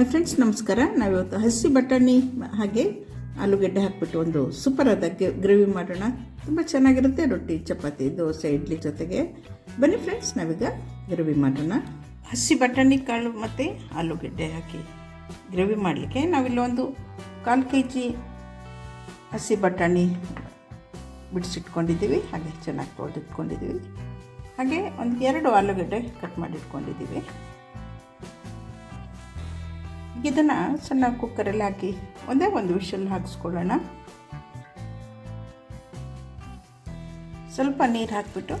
Hi friends ನಮಸ್ಕಾರ. ನಾವಿವತ್ತು ಹಸಿ ಬಟಾಣಿ ಹಾಗೆ ಆಲೂಗಡ್ಡೆ ಹಾಕ್ಬಿಟ್ಟು ಒಂದು ಸೂಪರ್ ಆದ ಗ್ರೇವಿ ಮಾಡೋಣ. ತುಂಬ ಚೆನ್ನಾಗಿರುತ್ತೆ. ರೊಟ್ಟಿ, ಚಪಾತಿ, ದೋಸೆ, ಇಡ್ಲಿ ಜೊತೆಗೆ. ಬನ್ನಿ ಫ್ರೆಂಡ್ಸ್ ನಾವೀಗ ಗ್ರೇವಿ ಮಾಡೋಣ. ಹಸಿ ಬಟಾಣಿ, ಕಾಳು ಮತ್ತು ಆಲೂಗಡ್ಡೆ ಹಾಕಿ ಗ್ರೇವಿ ಮಾಡಲಿಕ್ಕೆ ನಾವಿಲ್ಲಿ ಒಂದು ಕಾಲು ಕೆ ಜಿ ಹಸಿ ಬಟಾಣಿ ಬಿಡಿಸಿಟ್ಕೊಂಡಿದ್ದೀವಿ. ಹಾಗೆ ಚೆನ್ನಾಗಿ ತೊಳೆದಿಟ್ಕೊಂಡಿದ್ದೀವಿ. ಹಾಗೆ ಒಂದು ಎರಡು ಆಲೂಗಡ್ಡೆ ಕಟ್ ಮಾಡಿಟ್ಕೊಂಡಿದ್ದೀವಿ. ಇದನ್ನು ಸಣ್ಣ ಕುಕ್ಕರಲ್ಲಿ ಹಾಕಿ ಒಂದೇ ಒಂದು ವಿಷಲ್ ಹಾಕಿಸ್ಕೊಳ್ಳೋಣ. ಸ್ವಲ್ಪ ನೀರು ಹಾಕಿಬಿಟ್ಟು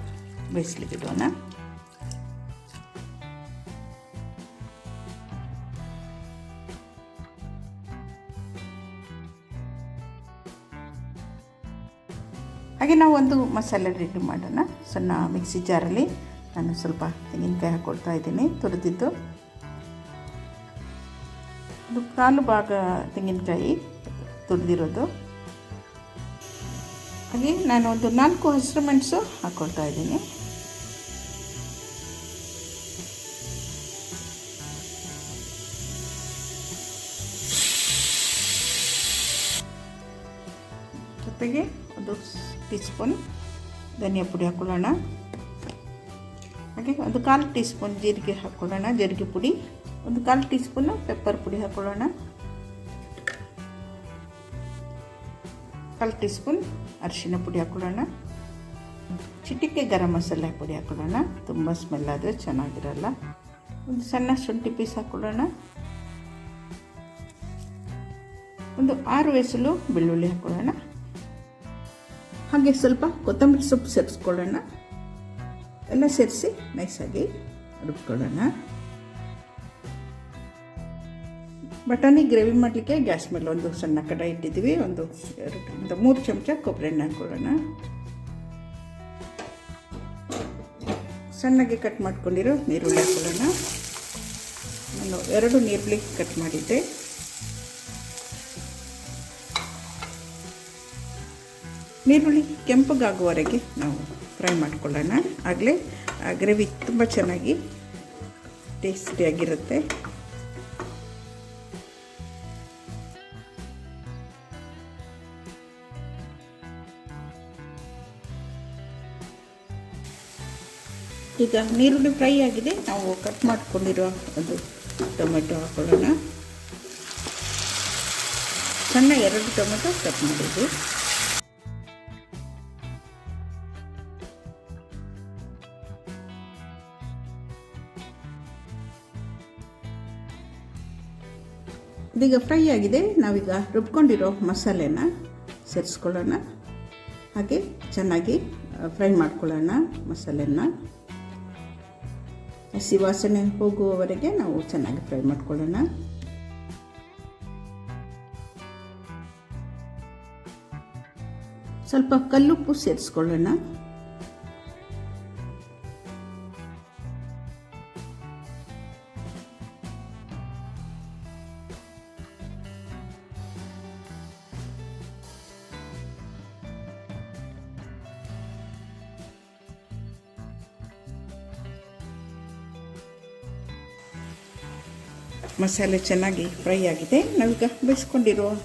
ಬೇಯಿಸ್ಲಿ ಬಿಡೋಣ ಹಾಗೆ ನಾವು ಒಂದು ಮಸಾಲೆ ರೆಡಿ ಮಾಡೋಣ. ಸಣ್ಣ ಮಿಕ್ಸಿ ಜಾರಲ್ಲಿ ನಾನು ಸ್ವಲ್ಪ ತೆಂಗಿನಕಾಯಿ ಹಾಕ್ಕೊಡ್ತಾ ಇದ್ದೀನಿ. ತುರಿದಿದ್ದು ಒಂದು ಕಾಲು ಭಾಗ ತೆಂಗಿನಕಾಯಿ ತುರಿದಿರೋದು. ಹಾಗೆ ನಾನು ಒಂದು ನಾಲ್ಕು ಹಸಿರು ಮೆಣಸು ಹಾಕ್ಕೊಳ್ತಾ ಇದ್ದೀನಿ. ಜೊತೆಗೆ ಒಂದು ಟೀ ಸ್ಪೂನ್ ಧನಿಯಾ ಪುಡಿ ಹಾಕ್ಕೊಳ್ಳೋಣ ಹಾಗೆ ಒಂದು ಕಾಲು ಟೀ ಸ್ಪೂನ್ ಜೀರಿಗೆ ಹಾಕ್ಕೊಳ್ಳೋಣ ಜೀರಿಗೆ ಪುಡಿ. ಒಂದು ಕಾಲು ಟೀ ಸ್ಪೂನು ಪೆಪ್ಪರ್ ಪುಡಿ ಹಾಕ್ಕೊಳ್ಳೋಣ ಕಾಲು ಟೀ ಸ್ಪೂನ್ ಅರಿಶಿನ ಪುಡಿ ಹಾಕೊಳ್ಳೋಣ. ಚಿಟಿಕೆ ಗರಂ ಮಸಾಲೆ ಪುಡಿ ಹಾಕೊಳ್ಳೋಣ. ತುಂಬ ಸ್ಮೆಲ್ ಆದರೆ ಚೆನ್ನಾಗಿರಲ್ಲ. ಒಂದು ಸಣ್ಣ ಶುಂಠಿ ಪೀಸ್ ಹಾಕೊಳ್ಳೋಣ. ಒಂದು ಆರು ಎಸಲು ಬೆಳ್ಳುಳ್ಳಿ ಹಾಕ್ಕೊಳ್ಳೋಣ ಹಾಗೆ ಸ್ವಲ್ಪ ಕೊತ್ತಂಬರಿ ಸೊಪ್ಪು ಸೇರಿಸ್ಕೊಳ್ಳೋಣ. ಎಲ್ಲ ಸೇರಿಸಿ ನೈಸಾಗಿ ರುಬ್ಕೊಳ್ಳೋಣ. ಬಟಾಣಿ ಗ್ರೇವಿ ಮಾಡಲಿಕ್ಕೆ ಗ್ಯಾಸ್ ಮೇಲೆ ಒಂದು ಸಣ್ಣ ಕಡಾಯಿ ಇಟ್ಟಿದ್ದೀವಿ. ಒಂದು ಎರಡು ಮೂರು ಚಮಚ ಕೊಬ್ಬರಿ ಎಣ್ಣೆ ಹಾಕೊಳ್ಳೋಣ ಸಣ್ಣಗೆ ಕಟ್ ಮಾಡ್ಕೊಂಡಿರೋ ನೀರುಳ್ಳಿ ಹಾಕೊಳ್ಳೋಣ ನಾನು ಎರಡು ನೀರುಳ್ಳಿ ಕಟ್ ಮಾಡಿದ್ದೆ. ನೀರುಳ್ಳಿ ಕೆಂಪಗಾಗುವವರೆಗೆ ನಾವು ಫ್ರೈ ಮಾಡ್ಕೊಳ್ಳೋಣ. ಆಗಲೇ ಗ್ರೇವಿ ತುಂಬ ಚೆನ್ನಾಗಿ ಟೇಸ್ಟಿಯಾಗಿರುತ್ತೆ. ಈಗ ನೀರುಳ್ಳಿ ಫ್ರೈ ಆಗಿದೆ. ನಾವು ಕಟ್ ಮಾಡ್ಕೊಂಡಿರೋ ಅದು ಟೊಮೆಟೊ ಹಾಕೊಳ್ಳೋಣ. ಸಣ್ಣ ಎರಡು ಟೊಮೆಟೊ ಕಟ್ ಮಾಡಿದ್ದು ಇದೀಗ ಫ್ರೈ ಆಗಿದೆ. ನಾವೀಗ ರುಬ್ಕೊಂಡಿರೋ ಮಸಾಲೆನ ಸೇರಿಸ್ಕೊಳ್ಳೋಣ. ಹಾಗೆ ಚೆನ್ನಾಗಿ ಫ್ರೈ ಮಾಡ್ಕೊಳ್ಳೋಣ ಮಸಾಲೆನ. ಹಸಿ ವಾಸನೆ ಹೋಗುವವರೆಗೆ ನಾವು ಚೆನ್ನಾಗಿ ಫ್ರೈ ಮಾಡ್ಕೊಳ್ಳೋಣ. ಸ್ವಲ್ಪ ಕಲ್ಲುಪ್ಪು ಸೇರಿಸ್ಕೊಳ್ಳೋಣ. ಮಸಾಲೆ ಚೆನ್ನಾಗಿ ಫ್ರೈ ಆಗಿದೆ. ನಾವೀಗ ಬೇಯಿಸ್ಕೊಂಡಿರೋ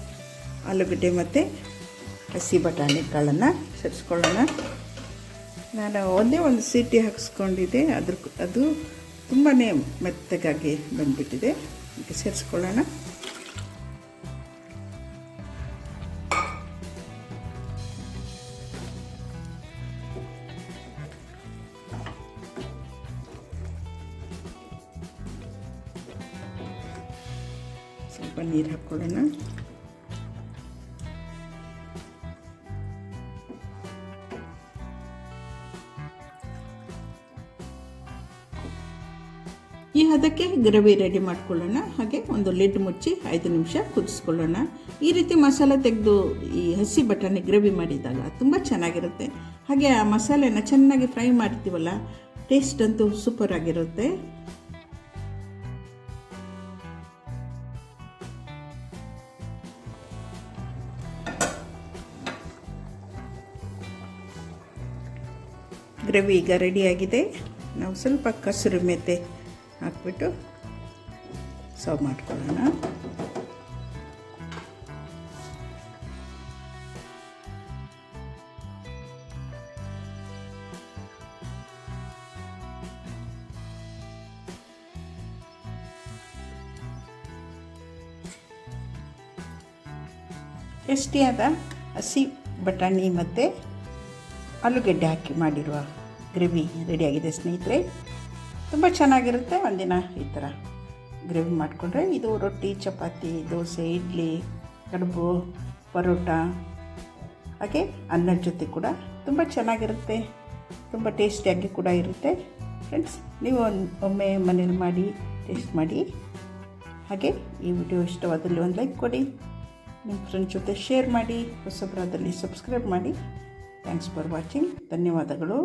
ಆಲೂಗಡ್ಡೆ ಮತ್ತು ಹಸಿ ಬಟಾಣಿ ಕಾಳನ್ನು ಸೇರಿಸ್ಕೊಳ್ಳೋಣ. ನಾನು ಒಂದೇ ಒಂದು ಸೀಟಿ ಹಾಕಿಸ್ಕೊಂಡಿದ್ದೆ. ಅದ್ರ ಅದು ತುಂಬಾ ಮೆತ್ತಗಾಗಿ ಬಂದುಬಿಟ್ಟಿದೆ. ಈಗ ಸೇರಿಸ್ಕೊಳ್ಳೋಣ. ಸ್ವಲ್ಪ ನೀರು ಹಾಕ್ಕೊಳ್ಳೋಣ ಈ ಹದಕ್ಕೆ ಗ್ರೇವಿ ರೆಡಿ ಮಾಡ್ಕೊಳ್ಳೋಣ. ಹಾಗೆ ಒಂದು ಲಿಡ್ ಮುಚ್ಚಿ ಐದು ನಿಮಿಷ ಕುದಿಸ್ಕೊಳ್ಳೋಣ. ಈ ರೀತಿ ಮಸಾಲೆ ತೆಗೆದು ಈ ಹಸಿ ಬಟಾಣಿ ಗ್ರೇವಿ ಮಾಡಿದಾಗ ತುಂಬ ಚೆನ್ನಾಗಿರುತ್ತೆ. ಹಾಗೆ ಆ ಮಸಾಲೆನ ಚೆನ್ನಾಗಿ ಫ್ರೈ ಮಾಡ್ತೀವಲ್ಲ, ಟೇಸ್ಟ್ ಅಂತೂ ಸೂಪರ್ ಆಗಿರುತ್ತೆ. ಗ್ರೇವಿ ಈಗ ರೆಡಿಯಾಗಿದೆ. ನಾವು ಸ್ವಲ್ಪ ಕಸರು ಮೆಂತೆ ಹಾಕ್ಬಿಟ್ಟು ಸರ್ವ್ ಮಾಡ್ಕೊಳ್ಳೋಣ. ಟೇಸ್ಟಿಯಾದ ಹಸಿ ಬಟಾಣಿ ಮತ್ತು ಆಲೂಗೆಡ್ಡೆ ಹಾಕಿ ಮಾಡಿರುವ ಗ್ರೇವಿ ರೆಡಿಯಾಗಿದೆ ಸ್ನೇಹಿತರೆ. ತುಂಬ ಚೆನ್ನಾಗಿರುತ್ತೆ. ಒಂದಿನ ಈ ಥರ ಗ್ರೇವಿ ಮಾಡಿಕೊಂಡ್ರೆ ಇದು ರೊಟ್ಟಿ, ಚಪಾತಿ, ದೋಸೆ, ಇಡ್ಲಿ, ಕಡುಬು, ಪರೋಟ, ಹಾಗೆ ಅನ್ನದ ಜೊತೆ ಕೂಡ ತುಂಬ ಚೆನ್ನಾಗಿರುತ್ತೆ. ತುಂಬ ಟೇಸ್ಟಿಯಾಗಿ ಕೂಡ ಇರುತ್ತೆ. ಫ್ರೆಂಡ್ಸ್ ನೀವು ಒಮ್ಮೆ ಮನೇಲಿ ಮಾಡಿ, ಟೇಸ್ಟ್ ಮಾಡಿ. ಹಾಗೆ ಈ ವಿಡಿಯೋ ಇಷ್ಟವಾದಲ್ಲಿ ಒಂದು ಲೈಕ್ ಕೊಡಿ. ನಿಮ್ಮ ಫ್ರೆಂಡ್ಸ್ ಜೊತೆ ಶೇರ್ ಮಾಡಿ. ಹೊಸಬ್ರಾದಲ್ಲಿ ಸಬ್ಸ್ಕ್ರೈಬ್ ಮಾಡಿ. ಥ್ಯಾಂಕ್ಸ್ ಫಾರ್ ವಾಚಿಂಗ್ ಧನ್ಯವಾದಗಳು.